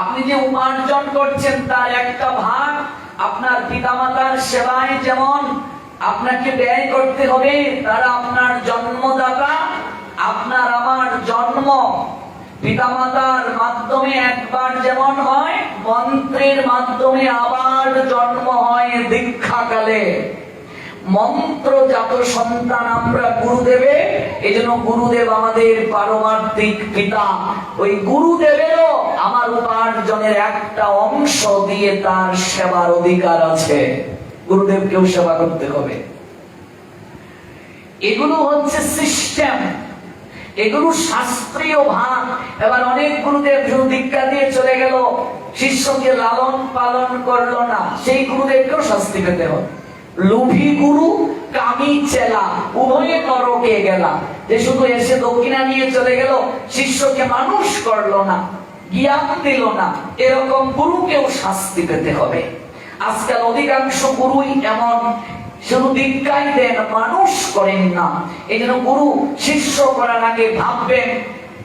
আপনি যে উপার্জন করছেন তার একটা ভাগ আপনার পিতামাতার সেবায় যেমন আপনাকে ব্যয় করতে হবে, তারা আপনার জন্মদাতা, আপনার আমার জন্ম পিতামাতার মাধ্যমে একবার যেমন হয়, মন্ত্রের মাধ্যমে আবার জন্ম হয় দীক্ষাকালে। মন্ত্রজাত সন্তান আমরা গুরুদেবে এই জন্য গুরুদেব আমাদের পারমার্থিক পিতা। ওই গুরুদেবেরও আমার উপার্জনের একটা অংশ দিয়ে তার সেবার অধিকার আছে। গুরুদেবকেও সেবা করতে হবে। এগুলো হচ্ছে সিস্টেম। এগুলো শাস্ত্রীয় ভাগ। এবার অনেক গুরুদেব দীক্ষা দিয়ে চলে গেল। শিষ্যকে লালন পালন করল না। সেই গুরুদেবকেও শাস্তি পেতে হবে। লোভী গুরু কামি চেলা, উভয়ে নরকে গেলা। যে শুধু এসে দক্ষিণা নিয়ে চলে গেল, শিষ্যকে মানুষ করল না, জ্ঞান দিল না। এরকম গুরুকেও শাস্তি পেতে হবে। আজকাল অধিকাংশ গুরুই এমন, শুধু দীক্ষাই দেন, মানুষ করেন না। এই জন্য গুরু শিষ্য করার আগে ভাববেন,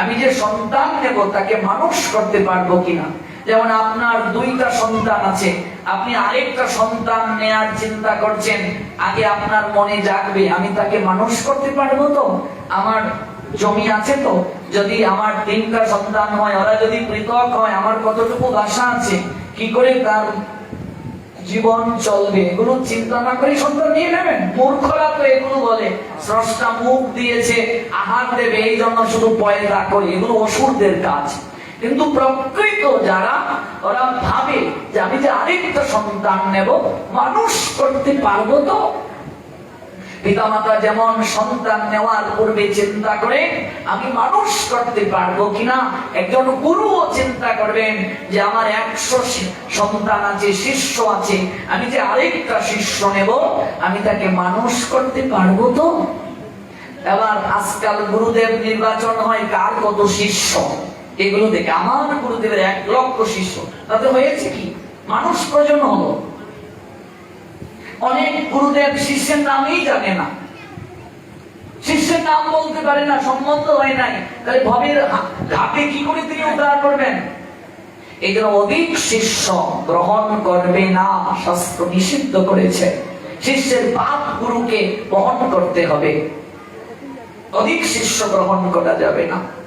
আমি যে সন্তান নেব, তাকে মানুষ করতে পারব কিনা? যেমন আপনার দুইটা সন্তান আছে আপনি আরেকটা সন্তান নেয়ার চিন্তা করছেন, আগে আপনার মনে জাগবে, আমি তাকে মানুষ করতে পারব তো? আমার জমি আছে তো? যদি আমার তিনটা সন্তান হয়, ওরা যদি পৃথক হয়, আমার কতটুকু বাসা আছে? কি করে তার জীবন চলবে? এগুলো চিন্তা না করে সন্তান নিয়ে নেবেন। মূর্খরা তো এগুলো বলে, স্রষ্টা মুখ দিয়েছে, আহার দেবে, এই জন্য শুধু পয়দা করে। এগুলো অসুরদের কাজ। কিন্তু প্রকৃত যারা ওরা ভাবে যে আমি যে আরেকটা সন্তান নেব, মানুষ করতে পারব তো? পিতামাতা যেমন সন্তান নেওয়ার পূর্বে চিন্তা করে, আমি মানুষ করতে পারব কিনা? একজন গুরুও চিন্তা করবেন যে আমার একশো সন্তান আছে, শিষ্য আছে, আমি যে আরেকটা শিষ্য নেব, আমি তাকে মানুষ করতে পারব তো? এবার আজকাল গুরুদেব নির্বাচন হয় কার কত শিষ্য? এগুলো দেখে আমার গুরুদেবের এক লক্ষ শিষ্য। তাতে হয়েছে কি? মানুষ প্রয়োজন হলো। অনেক গুরুদেব শিষ্যের নামই জানে না। শিষ্যের নাম বলতে পারে না সম্বন্ধ হয় নাই। তাহলে ভবের ঘাটে কি করে তিনি উদ্ধার করবেন? জন্য অধিক শিষ্য গ্রহণ করবে না, শাস্ত্র নিষিদ্ধ করেছে। শিষ্যের পাপ গুরুকে বহন করতে হবে। অধিক শিষ্য গ্রহণ করা যাবে না।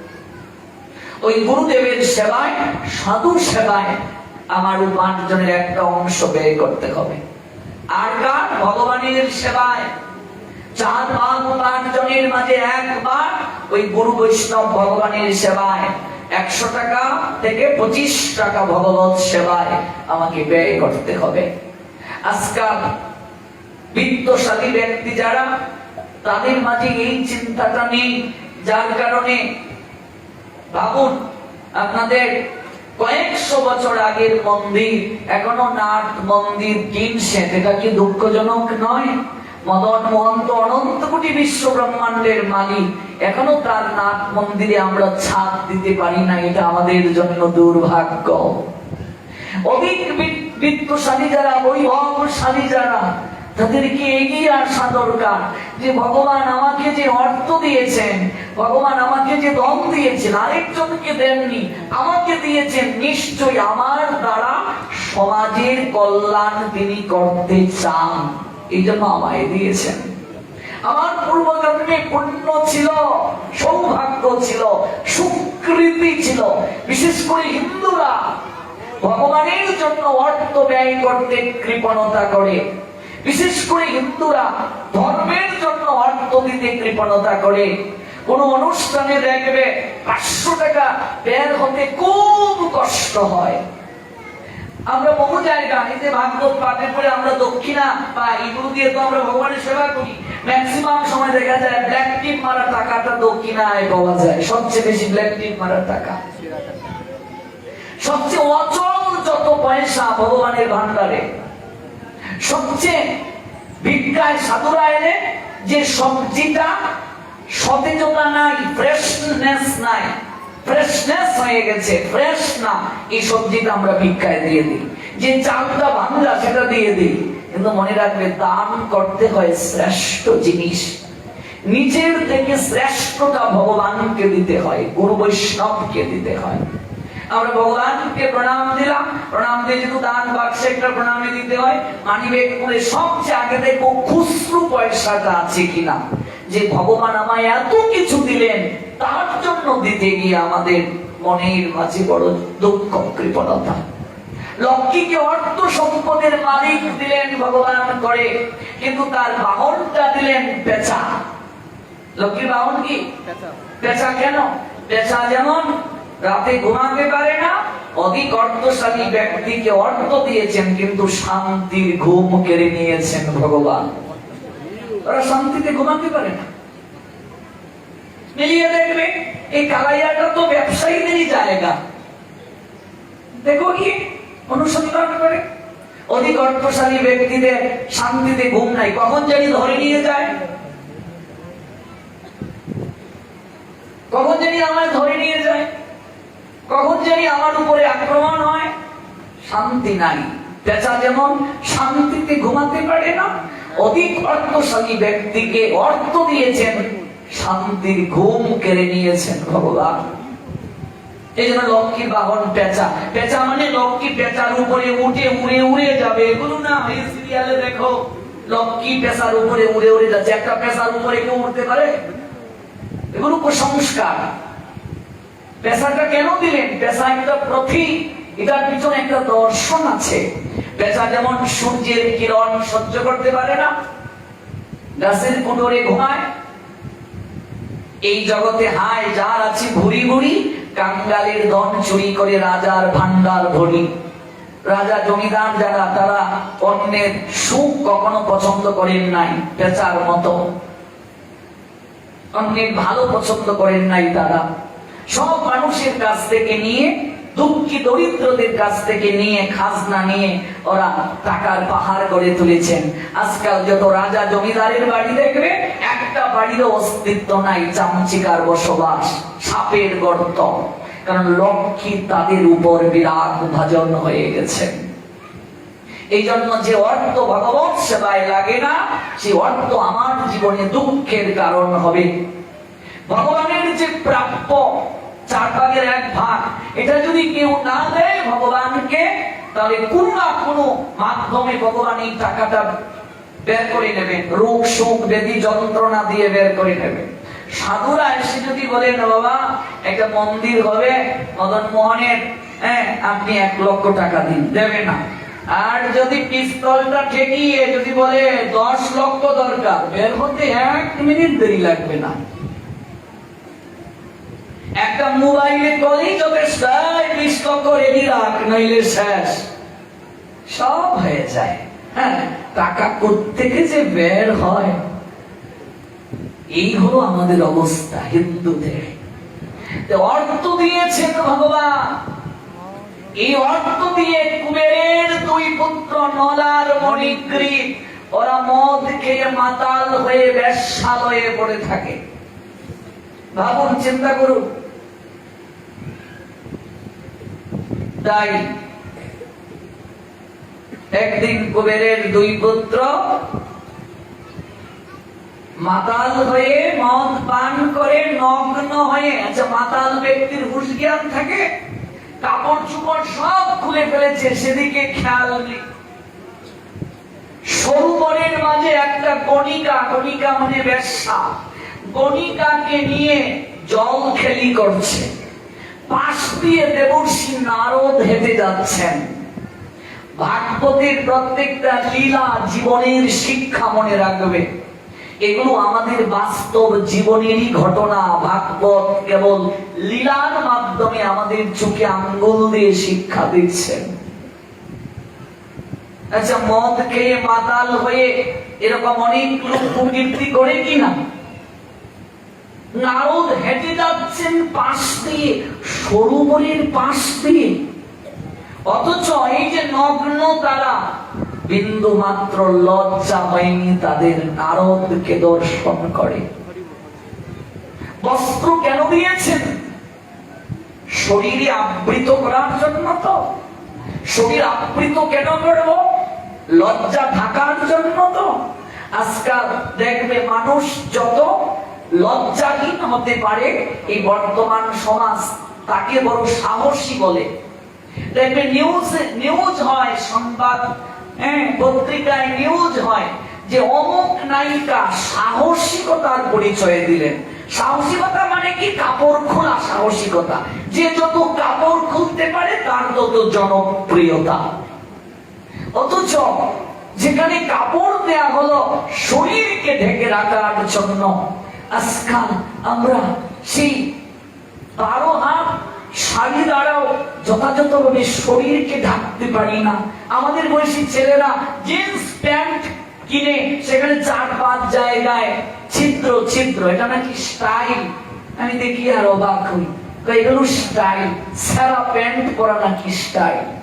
ওই গুরুদেবের সেবায় সাধু সেবায় আমার উপার্জনের একটা অংশ ব্যয় করতে হবে। আর কার? ভগবানের সেবায়। চার ভাগ উপার্জনের মাঝে একবার ওই গুরু বৈষ্ণব ভগবানের সেবায়। একশো টাকা থেকে পঁচিশ টাকা ভগবত সেবায় আমাকে ব্যয় করতে হবে। আজকাল বিত্তশালী ব্যক্তি যারা, তাদের মাঝে এই চিন্তাটা নেই, যার কারণে ভাবুন, আপনাদের কয়েকশো বছর আগের মন্দির, এখনও নাট মন্দির কিনছেন এটা কি দুঃখজনক নয়? মদন মোহন্ত অনন্ত কোটি বিশ্ব ব্রহ্মাণ্ডের মালিক। এখনও তার নাট মন্দিরে আমরা ছাদ দিতে পারি না, এটা আমাদের জন্য দুর্ভাগ্য। অধিক বিত্তশালী যারা বৈভবশালী যারা তাদেরকে এগিয়ে আসা দরকার। যে ভগবান আমাকে যে অর্থ দিয়েছেন, ভগবান আমাকে যে দম দিয়েছেন, আরেকজনকে দেননি, আমাকে দিয়েছেন নিশ্চয় আমার দ্বারা সমাজের কল্যাণ তিনি করতে চান। এই জন্য আমায় দিয়েছেন। আমার পূর্বজন্মে পুণ্য ছিল, সৌভাগ্য ছিল, সুকৃতি ছিল, বিশেষ করে হিন্দুরা ভগবানের জন্য অর্থ ব্যয় করতে কৃপণতা করে। বিশেষ করে হিন্দুরা ধর্মের জন্য অর্থ দিতে কৃপণতা করে। কোন অনুষ্ঠানে দেখবে পাঁচশো টাকা বের হতে খুব কষ্ট হয়। আমরা বহু জায়গা যে ভাগবত পাঠের পরে আমরা দক্ষিণা বা এগুলো দিয়ে তো আমরা ভগবানের সেবা করি। ম্যাক্সিমাম সময় দেখা যায় ব্ল্যাক টিপ মারা টাকাটা দক্ষিণায় পাওয়া যায়, সবচেয়ে বেশি ব্ল্যাক টিপ মারার টাকা। সবচেয়ে অচল যত পয়সা ভগবানের ভান্ডারে সবচেয়ে ভিক্ষায় সাধুরা এলে যে সবজিটা সতেজতা নাই ফ্রেশনেস নাই। ফ্রেশনেস হয়ে গেছে ফ্রেশ না। এই সবজিটা আমরা ভিক্ষায় দিয়ে দিই। যে চালটা ভাঙলা সেটা দিয়ে দিই। কিন্তু মনে রাখবে, দান করতে হয় শ্রেষ্ঠ জিনিস। নিজের থেকে শ্রেষ্ঠতা ভগবানকে দিতে হয়, গুরু বৈষ্ণবকে দিতে হয়। আমরা ভগবানকে প্রণাম দিলাম। প্রণাম দিয়ে যেহেতু দান বাক্সে একটা প্রণামে দিতে হয় মানিবে করে সবচেয়ে আগে দেখব খুচরো পয়সাটা আছে কিনা। যে ভগবান আমায় এত কিছু দিলেন তার জন্য দিতে গিয়ে আমাদের মনের মাঝে বড় দুঃখ কৃপণতা। লক্ষ্মীকে অর্থ সম্পদের মালিক দিলেন ভগবান করে কিন্তু তার বাহনটা দিলেন পেঁচা। লক্ষ্মীর বাহন কি? পেঁচা কেন? পেঁচা যেমন রাতে ঘুমাতে পারে না অধিক অর্থশালী ব্যক্তিকে অর্থ দিয়েছেন, কিন্তু শান্তির ঘুম কেড়ে নিয়েছেন ভগবান। ওরা শান্তিতে ঘুমাতে পারে না। মিলিয়ে দেখবে, এই কালাইয়াটা তো ব্যবসায়ীদেরই জায়গা। দেখো কি, অনুসন্ধান করে। অধিক অর্থশালী ব্যক্তিদের শান্তিতে ঘুম নাই, কখন জানি ধরে নিয়ে যায়। কখন জানি আমায় ধরে নিয়ে যায়। কখন জানি আমার উপরে আক্রমণ হয়? শান্তি নাই। পেঁচা যেমন শান্তিতে ঘুমাতে পারে না, অধিক অর্থশালী ব্যক্তিকে অর্থ দিয়েছেন, শান্তির ঘুম কেড়ে নিয়েছেন ভগবান। এই জন্য লক্ষ্মীর বাহন পেঁচা। পেঁচা মানে লক্ষ্মী পেঁচার উপরে উঠে উড়ে উড়ে যাবে। এগুলো না, এই সিরিয়ালে দেখো, লক্ষ্মী পেশার উপরে উড়ে উড়ে যাচ্ছে। একটা পেশার উপরে কেউ উঠতে পারে? এগুলো কুসংস্কার। পেশাটা কেন দিলেন? পেশা একটা প্রতীক এটার পিছনে একটা দর্শন আছে। পেশা যেমন সূর্যের কিরণ সহ্য করতে পারে না, গাছের কুটোরে ঘুমায়। এই জগতে হায়, যার আছে ভুরি ভুরি, কাঙ্গালের ধন চুরি করে রাজার ভান্ডার ভরি। রাজা জমিদার যারা, তারা অন্যের সুখ কখনো পছন্দ করেন নাই পেঁচার মতো। অন্যের ভালো পছন্দ করেন নাই তারা। সব মানুষের কাছ থেকে নিয়ে, দুঃখী দরিদ্রদের কাছ থেকে নিয়ে, খাজনা নিয়ে ওরা টাকার পাহাড় গড়ে তুলেছেন। আজকাল যত রাজা জমিদারের বাড়ি দেখবে, একটা বাড়িরও অস্তিত্ব নাই, চামচিকার বসবাস, সাপের গর্ত। কারণ লক্ষ্মী তাদের উপর বিরাট ভাজন হয়ে গেছে। এই জন্য যে অর্থ ভগবত সেবায় লাগে না, সেই অর্থ আমার জীবনে দুঃখের কারণ হবে। ভগবানের যে প্রাপ্য চার ভাগের এক ভাগ। এটা যদি কেউ না দেয় ভগবানকে, তাহলে কোন না কোনো মাধ্যমে ভগবান এই টাকাটা বের করে নেবে রোগ সুখ বেদি যন্ত্রণা দিয়ে বের করে নেবে সাধুরা এসে যদি বলেন, বাবা, একটা মন্দির হবে, মদন মোহনের হ্যাঁ আপনি এক লক্ষ টাকা দিন। দেবে না। আর যদি পিস্তলটা ঠেকিয়ে যদি বলে, দশ লক্ষ দরকার, বের হতে এক মিনিট দেরি লাগবে না। একটা মোবাইলে কলই বিশ লক্ষ রেডি রাখ নইলে শেষ। সব হয়ে যায়। হ্যাঁ টাকা থেকে যে বের হয়? এই হলো আমাদের অবস্থা হিন্দুদের। অর্থ দিয়েছেন ভগবান। এই অর্থ দিয়ে কুবেরের দুই পুত্র নলার মণিগ্রীব ওরা মদ খেয়ে মাতাল হয়ে বেশ্যালয়ে পড়ে থাকে। ভাবুন, চিন্তা করুন। তাই একদিন কুবেরের দুই পুত্র মাতাল হয়ে মদ পান করে নগ্ন হয়ে আচ্ছা মাতাল ব্যক্তির হুশ জ্ঞান থাকে, কাপড় চুপড় সব খুলে ফেলেছে, সেদিকে খেয়াল নেই। সরোবরের মাঝে একটা গণিকা গণিকা মানে ব্যবসা। গণিকাকে নিয়ে জল খেলি করছে। পাশ দিয়ে দেবর্ষী নারদ হেঁটে যাচ্ছেন। ভাগবতের প্রত্যেকটা লীলা জীবনের শিক্ষা মনে রাখবে। এগুলো আমাদের বাস্তব জীবনেরই ঘটনা। ভাগবত কেবল লীলার মাধ্যমে আমাদের চোখে আঙ্গুল দিয়ে শিক্ষা দিচ্ছেন আচ্ছা মদ খেয়ে মাতাল হয়ে এরকম অনেক লোক করে কিনা? নারদ হেঁটে যাচ্ছেন পাশ দিয়ে সরোবরের পাশ দিয়ে। অথচ এই যে নগ্ন তারা বিন্দু মাত্র লজ্জা হয়নি তাদের নারদকে দর্শন করে। বস্ত্র কেন দিয়েছেন? শরীরে আবৃত করার জন্য তো। শরীর আবৃত কেন করব? লজ্জা থাকার জন্য তো। আজকাল দেখবে মানুষ যত লজ্জাহীন হতে পারে এই বর্তমান সমাজ, তাকে বড় সাহসী বলে। নিউজ নিউজ হয় সংবাদ হ্যাঁ পত্রিকায় নিউজ হয় যে অমুক নায়িকা সাহসিকতার পরিচয় দিলেন। সাহসিকতা মানে কি? কাপড় খোলা সাহসিকতা। যে যত কাপড় খুলতে পারে, তার তত জনপ্রিয়তা। অথচ যেখানে কাপড় দেয়া হলো, শরীরকে ঢেকে রাখার জন্য আজকাল আমরা সেই বারো হাত শাড়ি দ্বারাও যথাযথভাবে শরীরকে ঢাকতে পারি না। আমাদের বয়সী ছেলেরা জিন্স, প্যান্ট কিনে সেখানে চার পাঁচ জায়গায় ছিদ্র ছিদ্র। এটা নাকি স্টাইল? আমি দেখি আর অবাক হই। এগুলো স্টাইল। সারা প্যান্ট পরা নাকি স্টাইল।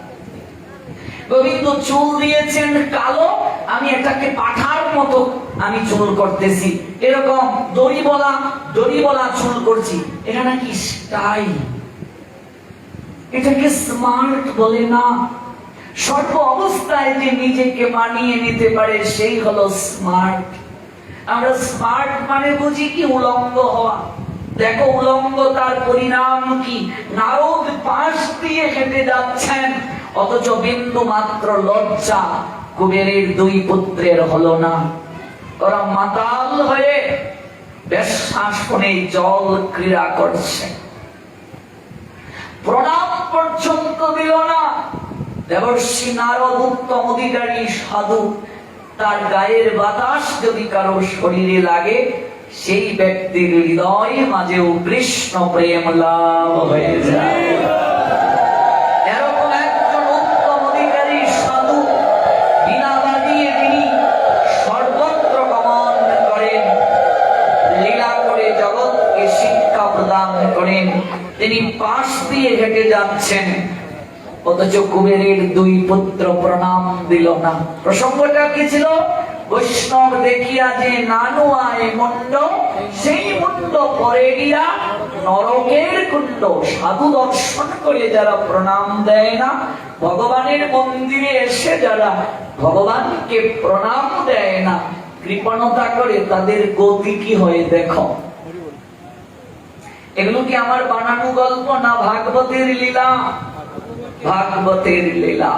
গোবিন্দ চুল দিয়েছেন কালো, আমি এটাকে পাঠার মতো আমি চুল করতেছি। এরকম দড়ি বলা দড়ি বলা চুল করছি। এটা নাকি স্টাইল এটাকে স্মার্ট বলে না। সর্ব অবস্থায় যে নিজেকে মানিয়ে নিতে পারে, সেই হলো স্মার্ট আমরা স্মার্ট মানে বুঝি কি উলঙ্গ হওয়া? দেখো উলঙ্গ তার পরিণাম কি? নারদ পাশ দিয়ে হেঁটে যাচ্ছেন। অথচ বিন্দু মাত্র লজ্জা কুবেরের দুই পুত্রের হলো না। ওরা মাতাল হয়ে বেশ্বাসনে জল ক্রীড়া করছে। প্রণাম পর্যন্ত দিল না। দেবর্ষী নারদ উত্তম অধিকারী সাধু। তার গায়ের বাতাস যদি কারও শরীরে লাগে, সেই ব্যক্তির হৃদয় মাঝেও কৃষ্ণ প্রেম লাভ হয়ে যায়। দিয়ে হেঁটে যাচ্ছেন। অথচ কুবেরের দুই পুত্র প্রণাম দিল না। প্রসঙ্গটা কি ছিল? বৈষ্ণব দেখিয়া যে নানু আয় মুন্ড সেই মুন্ড পরে গিয়া নরকের কুণ্ড সাধু দর্শন করে যারা প্রণাম দেয় না, ভগবানের মন্দিরে এসে যারা ভগবানকে প্রণাম দেয় না, কৃপণতা করে তাদের গতি কি হয় দেখো। এগুলো কি আমার বানানো গল্প না ভাগবতের লীলা? ভাগবতের লীলা।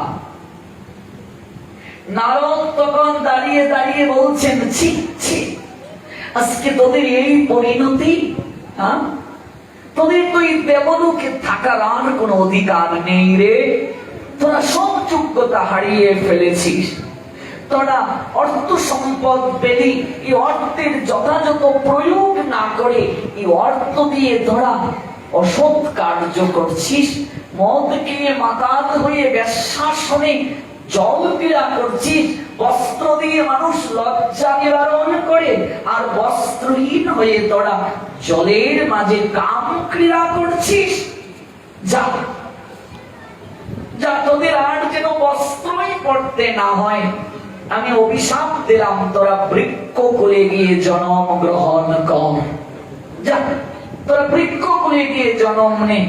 নারদ তখন দাঁড়িয়ে দাঁড়িয়ে বলছেন, ছি ছি, আজকে তোদের এই পরিণতি হ্যাঁ? তোদের তো এই দেবলোকে থাকার আর কোনো অধিকার নেই রে। তোরা সব যোগ্যতা হারিয়ে ফেলেছিস। তোরা অর্থ সম্পদ পেলি, এই অর্থের যথাযথ প্রয়োগ না করে এই অর্থ দিয়ে তোরা অসৎ কার্য করছিস। মদ কিনে মাতাল হয়ে ব্যবসাসনে জল ক্রীড়া করছিস। বস্ত্র দিয়ে মানুষ লজ্জা নিবারণ করে আর বস্ত্রহীন হয়ে তোরা জলের মাঝে কাম ক্রীড়া করছিস। যা যা তোদের আর যেন বস্ত্রই পড়তে না হয়। আমি অভিশাপ দিলাম, তোরা বৃক্ষ করে গিয়ে জন্ম গ্রহণ কম যা, তোরা বৃক্ষ করে গিয়ে জন্ম নে।